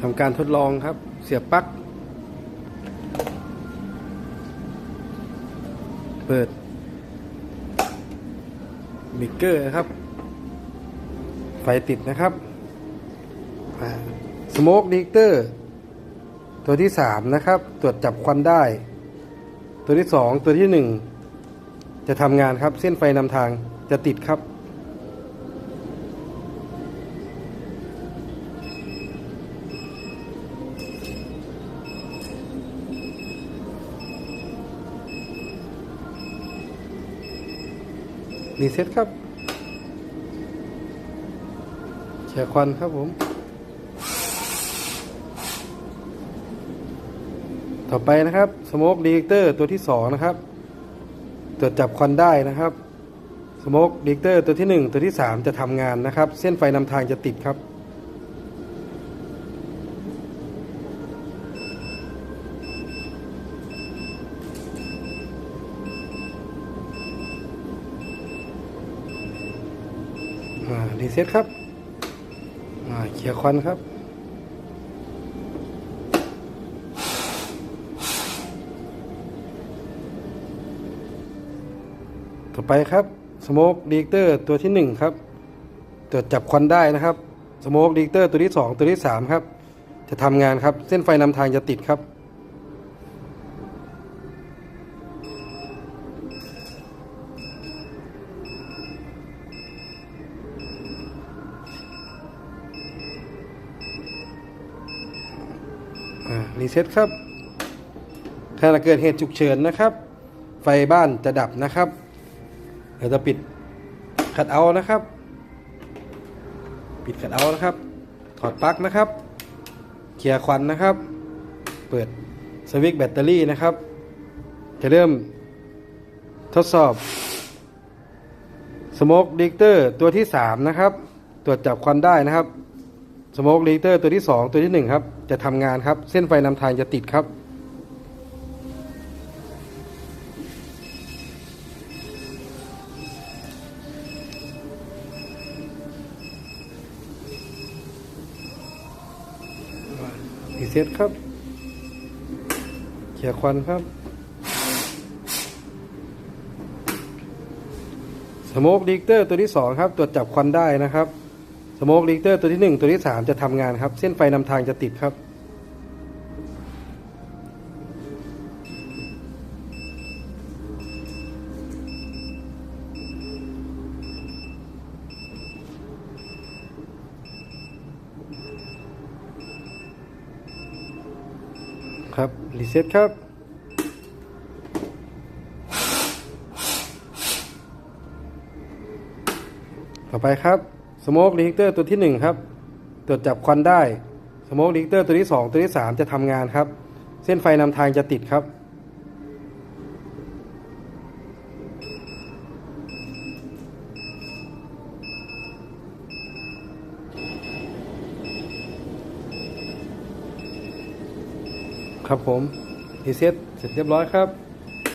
ทำการทดลองครับ เสียบปลั๊กเปิดมิกเกอร์นะครับ ไฟติดนะครับสโมกดิเตอร์ตัวที่สามนะครับ ตรวจจับควันได้ ตัวที่สองตัวที่หนึ่งจะทำงานครับ เส้นไฟนำทางจะติดครับ รีเซ็ตครับแชร์ควันครับผม ต่อไปนะครับสโมกดีเตอร์ตัวที่สองนะครับตรวจจับควันได้นะครับสโมกดีเตอร์ตัวที่หนึ่งตัวที่สามจะทำงานนะครับ เส้นไฟนำทางจะติดครับ อ่ารีเซ็ตครับอ่าเคลียควันครับต่อไปครับสโมกดีเตอร์ตัวที่หนึ่งครับตรวจจับควันได้นะครับสโมกดีเตอร์ตัวที่สองตัวที่สามครับ จะทำงานครับ เส้นไฟนำทางจะติดครับ รีเซ็ตครับถ้าเกิดเหตุฉุกเฉินนะครับ ไฟบ้านจะดับนะครับเราจะปิดคัดเอานะครับ ปิดคัดเอานะครับ ถอดปลั๊กนะครับเคลียร์ควันนะครับ เปิดสวิตช์แบตเตอรี่นะครับ จะเริ่มทดสอบสโมกดิกเตอร์ตัวที่ 3 นะครับ ตรวจจับควันได้นะครับ สโมกลีเตอร์ตัวที่ 2 ตัวที่ 1 ครับ จะทำงานครับ เส้นไฟนำทางจะติดครับ รีเซ็ตครับเคลียควันครับสโมกดิกเตอร์ตัวที่ 2 ครับ ตรวจจับควันได้นะครับ สโมกดิเตอร์ตัวที่ 1 ตัวที่ 3 จะทำงานครับ เส้นไฟนำทางจะติดครับ ครับรีเซ็ตครับต่อไปครับ สโมกดีเตอร์ตัวที่ 1 ครับตรวจจับควันได้สโมกดีเตอร์ตัวที่ 2 ตัวที่ 3 จะทำงานครับ เส้นไฟนำทางจะติดครับ ครับผมรีเซ็ตเสร็จเรียบร้อยครับ